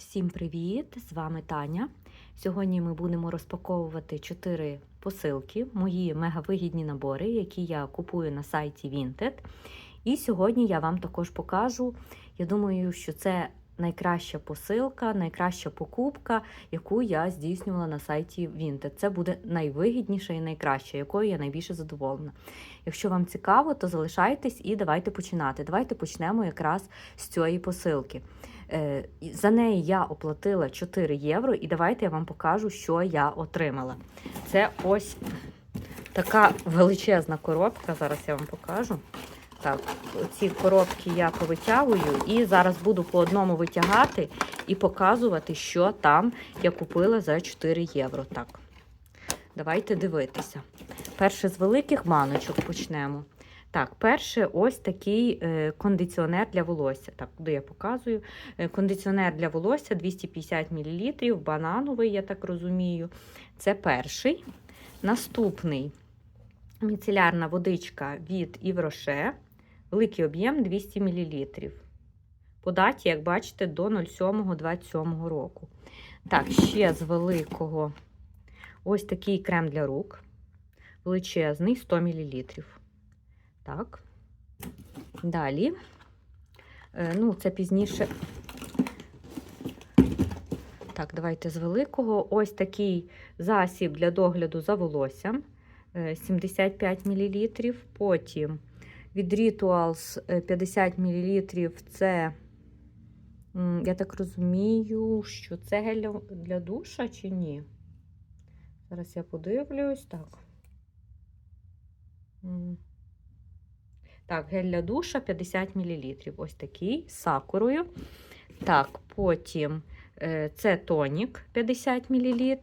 Всім привіт! З вами Таня. Сьогодні ми будемо розпаковувати 4 посилки, мої мегавигідні набори, які я купую на сайті Vinted. І сьогодні я вам також покажу. Я думаю, що це найкраща посилка, найкраща покупка, яку я здійснювала на сайті Vinted. Це буде найвигідніша і найкраща, якою я найбільше задоволена. Якщо вам цікаво, то залишайтесь і давайте починати. Давайте почнемо якраз з цієї посилки. Е, За неї я оплатила 4 євро, і давайте я вам покажу, що я отримала. Це ось така величезна коробка. Зараз я вам покажу. Так, ці коробки я повитягую і зараз буду по одному витягати і показувати, що там я купила за 4 євро. Так, давайте дивитися. Перше з великих баночок почнемо. Так, перше, ось такий е, кондиціонер для волосся. Так, куди я показую? Е, кондиціонер для волосся 250 мл, банановий, я так розумію. Це перший. Наступний міцелярна водичка від Івроше. Великий об'єм 200 мл. По даті, як бачите, до 07.27 року. Так, ще з великого ось такий крем для рук. Величезний 100 мл. Так. Далі. Е, ну, це пізніше. Так, давайте з великого. Ось такий засіб для догляду за волоссям. е, 75 мл. Потім від Rituals е, 50 мл. Це, я так розумію, що це гель для душа чи ні? Зараз я подивлюсь. Так. Так, гель для душа 50 мл. Ось такий з сакурою. Так, потім е, це тонік 50 мл.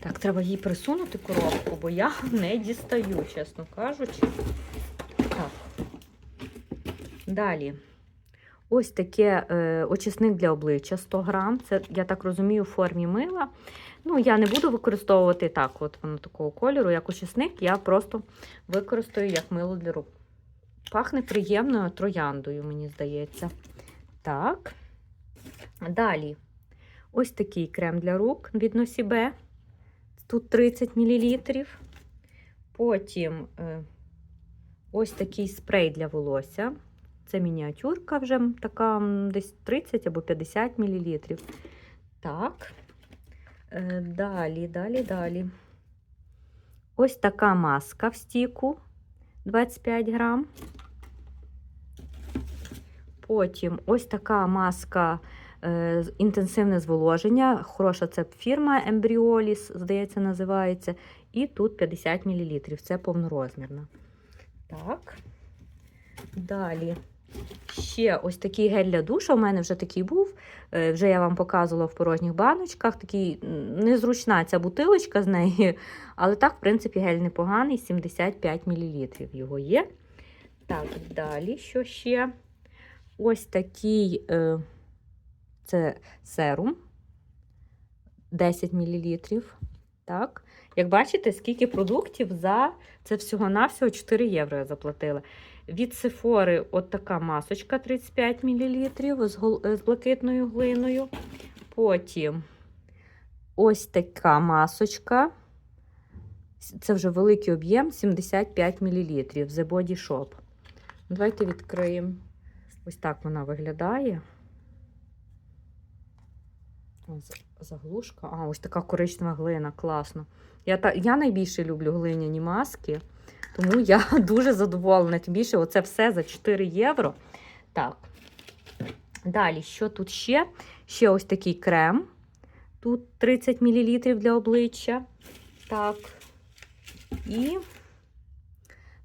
Так, треба їй присунути коробку, бо я не дістаю, чесно кажучи. Так. Далі. Ось таке е, очисник для обличчя 100 грам. Це, я так розумію, в формі мила. Ну, я не буду використовувати так, от воно такого кольору, як очисник, я просто використаю як мило для рук. Пахне приємною трояндою, мені здається. Так. Далі. Ось такий крем для рук від Носібе. Тут 30 мл. Потім е, ось такий спрей для волосся. Це мініатюрка вже така десь 30 або 50 мл. Так. Е, Далі, далі, далі. Ось така маска в стіку 25 грам. Потім ось така маска е, інтенсивне зволоження. Хороша це фірма Embryolis, здається, називається. І тут 50 мл. Це повнорозмірна. Так. Далі. Ще ось такий гель для душа. У мене вже такий був. Е, Вже я вам показувала в порожніх баночках. Такий незручна ця бутилочка з неї. Але так, в принципі, гель непоганий, 75 мл його є. Так, далі, що ще? Ось такий е, це серум 10 мл. Так. Як бачите, скільки продуктів за це всього-навсього 4 євро я заплатила. Від Сефори от така масочка 35 мл з, блакитною глиною. Потім ось така масочка. Це вже великий об'єм 75 мл. The Body Shop. Давайте відкриємо. Ось так вона виглядає. Заглушка. А, ось така коричнева глина, класно. Я, та, я найбільше люблю глиняні маски, тому я дуже задоволена. Тим більше, оце все за 4 євро. Так. Далі, що тут ще? Ще ось такий крем. Тут 30 мл для обличчя. Так. І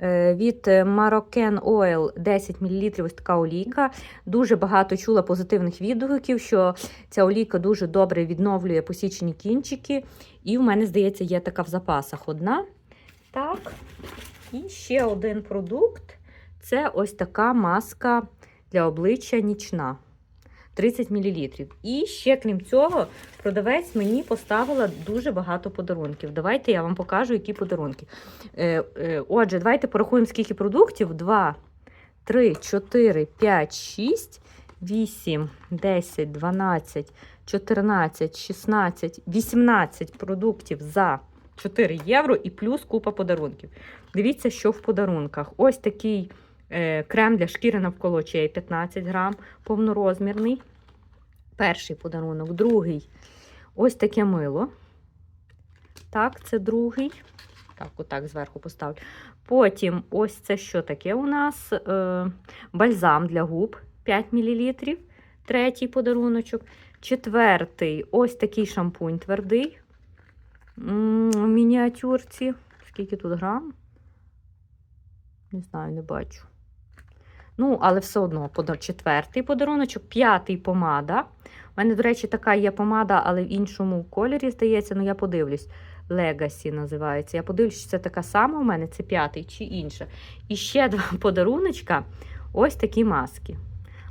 від Moroccan Oil 10 мл ось така олійка. Дуже багато чула позитивних відгуків, що ця олійка дуже добре відновлює посічені кінчики. І в мене, здається, є така в запасах одна. Так. І ще один продукт це ось така маска для обличчя нічна. 30 мл. І ще, крім цього, продавець мені поставила дуже багато подарунків. Давайте я вам покажу, які подарунки. Е, е, отже, давайте порахуємо, скільки продуктів. 2, 3, 4, 5, 6, 8, 10, 12, 14, 16, 18 продуктів за 4 євро і плюс купа подарунків. Дивіться, що в подарунках. Ось такий крем для шкіри навколо очей 15 грам, повнорозмірний. Перший подарунок, другий ось таке мило. Так, це другий. Так, отак зверху поставлю. Потім ось це що таке у нас? Е, бальзам для губ 5 мл. Третій подаруночок. Четвертий ось такий шампунь твердий. В мініатюрці. Скільки тут грам? Не знаю, не бачу. Ну, але все одно четвертий подаруночок, п'ятий помада. У мене, до речі, така є помада, але в іншому кольорі, здається, ну я подивлюсь. Legacy називається. Я подивлюсь, чи це така сама у мене, це п'ятий чи інша. І ще два подаруночка. Ось такі маски.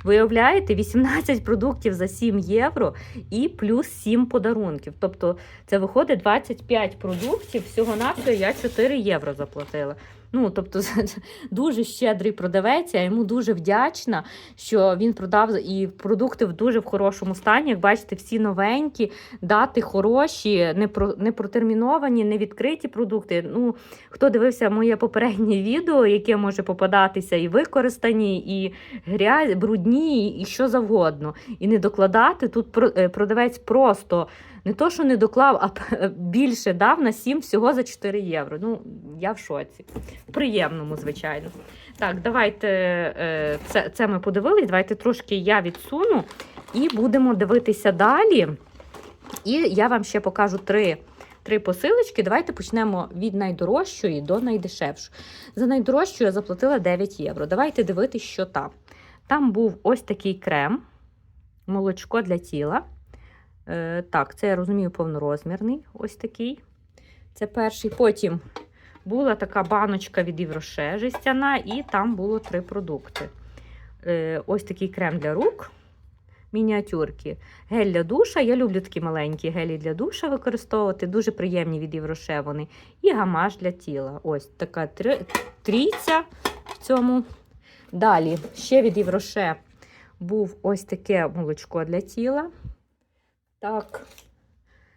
Виявляєте, 18 продуктів за 7 євро і плюс 7 подарунків. Тобто це виходить 25 продуктів, всього навсього я 4 євро заплатила. Ну, тобто, дуже щедрий продавець, я йому дуже вдячна, що він продав і продукти в дуже в хорошому стані. Як бачите, всі новенькі, дати хороші, не, про, не протерміновані, не відкриті продукти. Ну, хто дивився моє попереднє відео, яке може попадатися і використані, і грязь, брудні, і що завгодно. І не докладати. Тут е, продавець просто не то, що не доклав, а більше дав на 7 всього за 4 євро. Ну, я в шоці. В приємному, звичайно. Так, давайте е, це, це ми подивились. Давайте трошки я відсуну і будемо дивитися далі. І я вам ще покажу три. Три посилочки. Давайте почнемо від найдорожчої до найдешевшої. За найдорожчу я заплатила 9 євро. Давайте дивитися, що там. Там був ось такий крем, молочко для тіла. Е, так, це я розумію повнорозмірний. Ось такий. Це перший. Потім була така баночка від Євроше жестяна, і там було три продукти. Е, ось такий крем для рук. Мініатюрки. Гель для душа. Я люблю такі маленькі гелі для душа використовувати. Дуже приємні від Євроше вони. І гамаш для тіла. Ось така трійця в цьому. Далі, ще від Євроше був ось таке молочко для тіла. Так,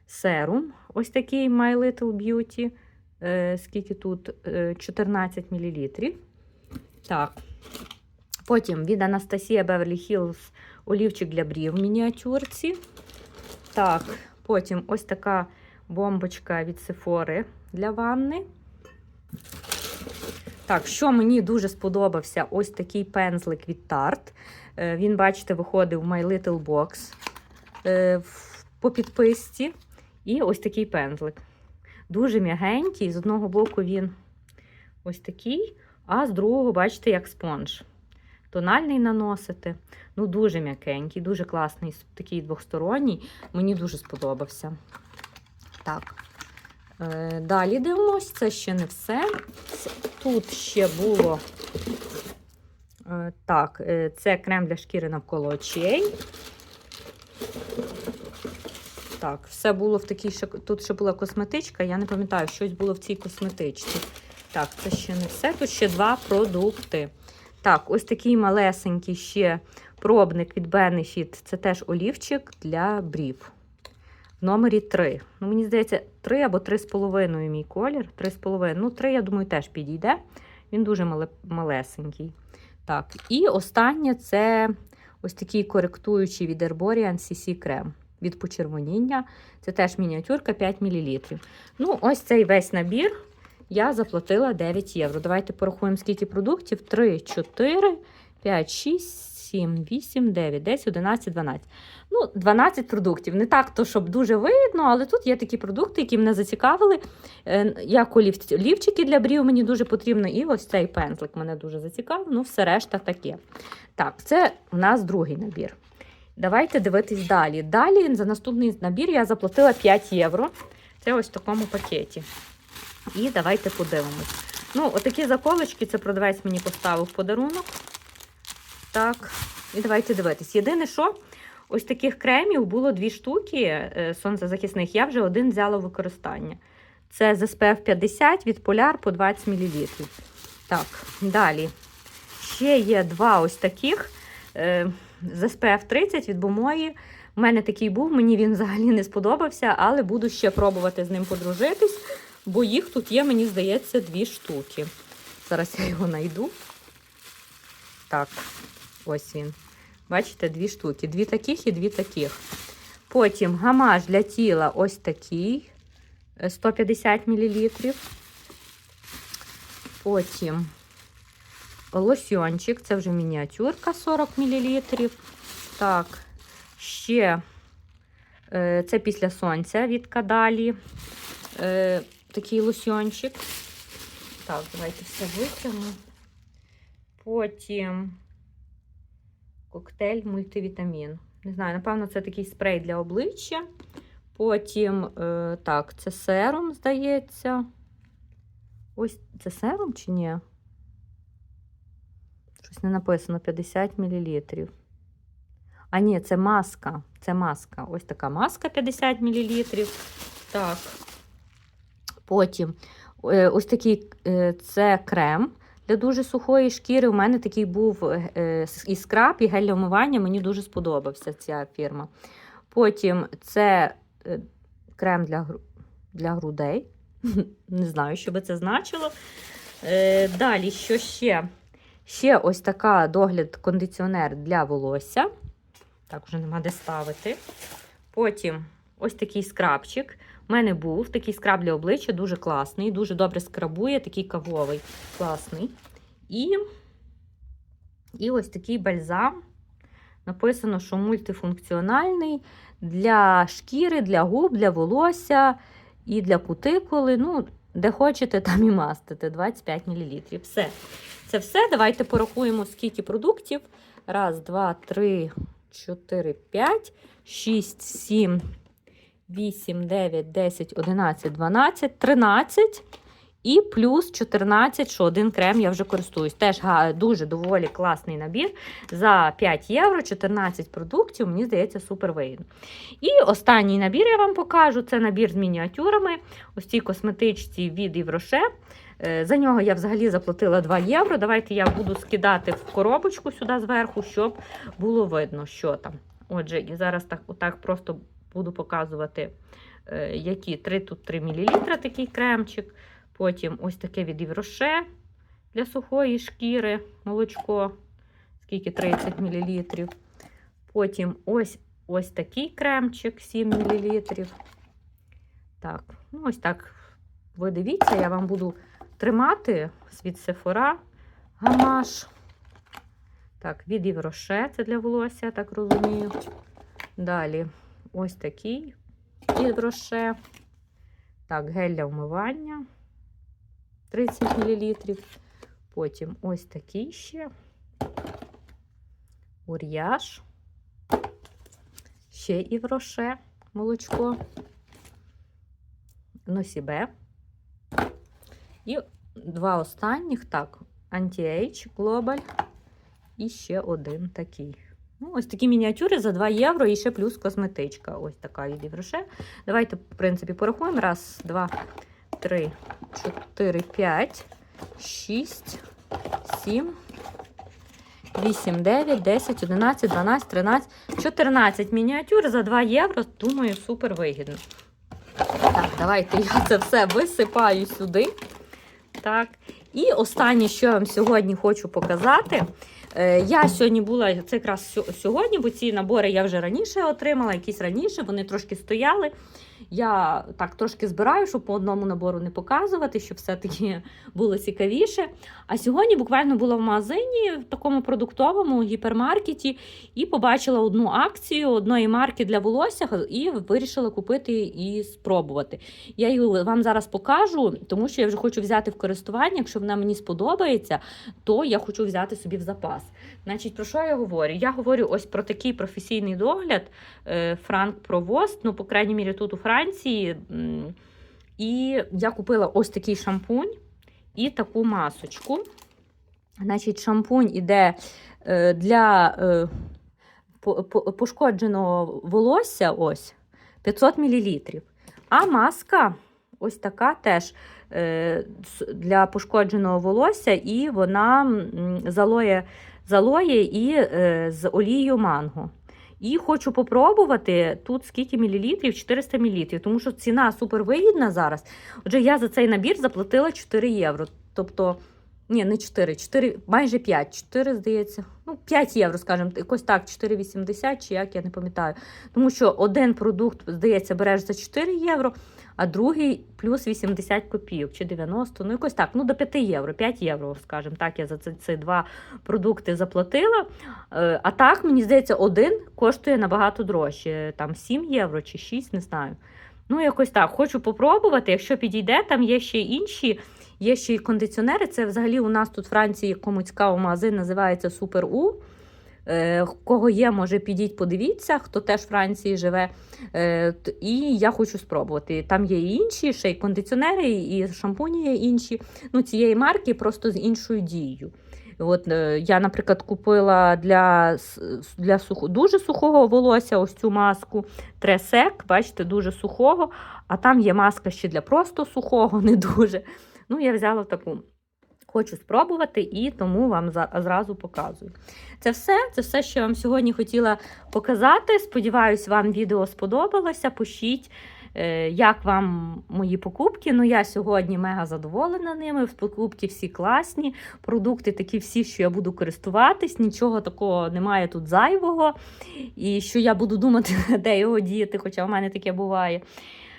серум. Ось такий My Little Beauty. Е, скільки тут? Е, 14 мл. Так. Потім від Анастасія Beverly Hills олівчик для брів в мініатюрці. Так, потім ось така бомбочка від Sephora для ванни. Так, що мені дуже сподобався, ось такий пензлик від Tarte. Е, Він, бачите, виходив в My Little Box е, в- по підписці. І ось такий пензлик. Дуже м'ягенький. З одного боку він ось такий, а з другого, бачите, як спонж. Тональний наносити. Ну, дуже м'якенький, дуже класний, такий двосторонній. Мені дуже сподобався. Так. Е, Далі дивимось, це ще не все. Тут ще було. е, Так, е, це крем для шкіри навколо очей. Так, все було в такій ще. Тут ще була косметичка, я не пам'ятаю, щось було в цій косметичці. Так, це ще не все. Тут ще два продукти. Так, ось такий малесенький ще пробник від Benefit. Це теж олівчик для брів. В номері 3. Ну, мені здається, 3 або 3,5 мій колір. 3,5. Ну, 3, я думаю, теж підійде. Він дуже мале, малесенький. Так, і останнє це ось такий коректуючий від Herborian CC крем від почервоніння. Це теж мініатюрка 5 мл. Ну, ось цей весь набір я заплатила 9 євро. Давайте порахуємо, скільки продуктів: 3, 4, 5, 6, 7, 8, 9, 10, 11, 12. Ну, 12 продуктів. Не так, то щоб дуже видно, але тут є такі продукти, які мене зацікавили. Е, Як олівчики для брів мені дуже потрібно, і ось цей пензлик мене дуже зацікавив. Ну, все решта таке. Так, це у нас другий набір. Давайте дивитись далі. Далі за наступний набір я заплатила 5 євро. Це ось в такому пакеті. І давайте подивимось. Ну, отакі заколочки це продавець мені поставив подарунок. Так, і давайте дивитись. Єдине, що ось таких кремів було дві штуки е, сонцезахисних. Я вже один взяла в використання. Це з SPF 50 від Polar по 20 мл. Так, далі. Ще є два ось таких. Е, з SPF 30 від Бомої. У мене такий був, мені він взагалі не сподобався, але буду ще пробувати з ним подружитись, бо їх тут є, мені здається, дві штуки. Зараз я його знайду. Так, ось він. Бачите, дві штуки. Дві таких і дві таких. Потім гамаш для тіла ось такий. е, 150 мл. Потім лосьончик, це вже мініатюрка 40 мл. Так, ще е, це після сонця від Кадалі. Е, такий лосьончик. Так, давайте все витягну. Потім коктейль мультивітамін. Не знаю, напевно, це такий спрей для обличчя. Потім, е, так, це серум, здається. Ось це серум чи ні? Щось не написано 50 мл. А ні, це маска. Це маска. Ось така маска 50 мл. Так. Потім е, ось такий е, це крем для дуже сухої шкіри. У мене такий був е, і скраб, і гель для. Мені дуже сподобався ця фірма. Потім це крем для, для грудей. Не знаю, що би це значило. Далі, що ще? Ще ось така догляд кондиціонер для волосся. Так, вже нема де ставити. Потім ось такий скрабчик. У мене був такий скраб для обличчя, дуже класний, дуже добре скрабує, такий кавовий, класний. І, і ось такий бальзам. Написано, що мультифункціональний для шкіри, для губ, для волосся і для кутикули. Ну, де хочете, там і мастите. 25 мл. Все. Це все. Давайте порахуємо, скільки продуктів. Раз, два, три, чотири, п'ять, шість, сім, вісім, дев'ять, десять, одинадцять, дванадцять, тринадцять. І плюс 14, що один крем я вже користуюсь. Теж дуже доволі класний набір. За 5 євро 14 продуктів, мені здається, супер вигідно. І останній набір я вам покажу. Це набір з мініатюрами. Ось ці косметичці від Євроше. Е, За нього я взагалі заплатила 2 євро. Давайте я буду скидати в коробочку сюди зверху, щоб було видно, що там. Отже, і зараз так, отак просто буду показувати, е, які 3 тут 3 мл такий кремчик. Потім ось таке від Євроше для сухої шкіри, молочко, скільки 30 мл. Потім ось ось такий кремчик 7 мл. Так, ну ось так. Ви дивіться, я вам буду тримати від Сефора гамаш. Так, від Євроше, це для волосся, я так розумію. Далі ось такий Євроше. Так, гель для вмивання 30 мл. Потім ось такий ще. Ур'яж. Ще Євроше молочко. Носібе. І два останніх, так, Anti-Age Global. І ще один такий. Ну, ось такі мініатюри за 2 євро і ще плюс косметичка. Ось така від Євроше. Давайте, в принципі, порахуємо. Раз, два, три, чотири, п'ять, шість, сім, вісім, дев'ять, десять, одинадцять, дванадцять, тринадцять, чотирнадцять мініатюр за 2 євро. Думаю, супер вигідно. Так, давайте я це все висипаю сюди. Так. І останнє, що я вам сьогодні хочу показати. Е, Я сьогодні була, це якраз сьогодні, бо ці набори я вже раніше отримала, якісь раніше, вони трошки стояли. Я так трошки збираю, щоб по одному набору не показувати, щоб все-таки було цікавіше. А сьогодні буквально була в магазині, в такому продуктовому гіпермаркеті, і побачила одну акцію одної марки для волосся і вирішила купити і спробувати. Я її вам зараз покажу, тому що я вже хочу взяти в користування. Якщо вона мені сподобається, то я хочу взяти собі в запас. Значить, про що я говорю? Я говорю ось про такий професійний догляд е, Франк Провост, ну, по крайній мірі, тут у Франції. М, І я купила ось такий шампунь і таку масочку. Значить, шампунь іде е, для е, по- по- пошкодженого волосся ось 500 мл. А маска ось така теж е, для пошкодженого волосся, і вона м, з алоє з алоє і з олією манго. І хочу попробувати тут скільки мілілітрів, 400 мілілітрів, тому що ціна супервигідна зараз. Отже, я за цей набір заплатила 4 євро. Тобто, ні, не 4, 4, майже 5, 4, здається, ну 5 євро, скажімо, якось так, 4,80 чи як, я не пам'ятаю. Тому що один продукт, здається, береш за 4 євро, а другий плюс 80 копійок чи 90, ну якось так, ну до 5 євро, 5 євро, скажімо так, я за ці, ці два продукти заплатила. Е, А так, мені здається, один коштує набагато дорожче, там 7 євро чи 6, не знаю. Ну, якось так, хочу попробувати. Якщо підійде, там є ще інші, є ще й кондиціонери. Це взагалі у нас тут в Франції кому цікаво магазин називається Супер У. Е, Кого є, може підіть, подивіться, хто теж в Франції живе. Е, І я хочу спробувати. Там є і інші, ще й кондиціонери, і шампуні є інші. Ну, цієї марки просто з іншою дією. От е, я, наприклад, купила для, для сухо, дуже сухого волосся ось цю маску Тресек, бачите, дуже сухого. А там є маска ще для просто сухого, не дуже. Ну, я взяла таку. Хочу спробувати і тому вам зразу показую. Це все, це все, що я вам сьогодні хотіла показати. Сподіваюсь, вам відео сподобалося. Пишіть, е, як вам мої покупки. Ну, я сьогодні мега задоволена ними. В Покупки всі класні, продукти такі всі, що я буду користуватись. Нічого такого немає тут зайвого. І що я буду думати, де його діяти, хоча в мене таке буває.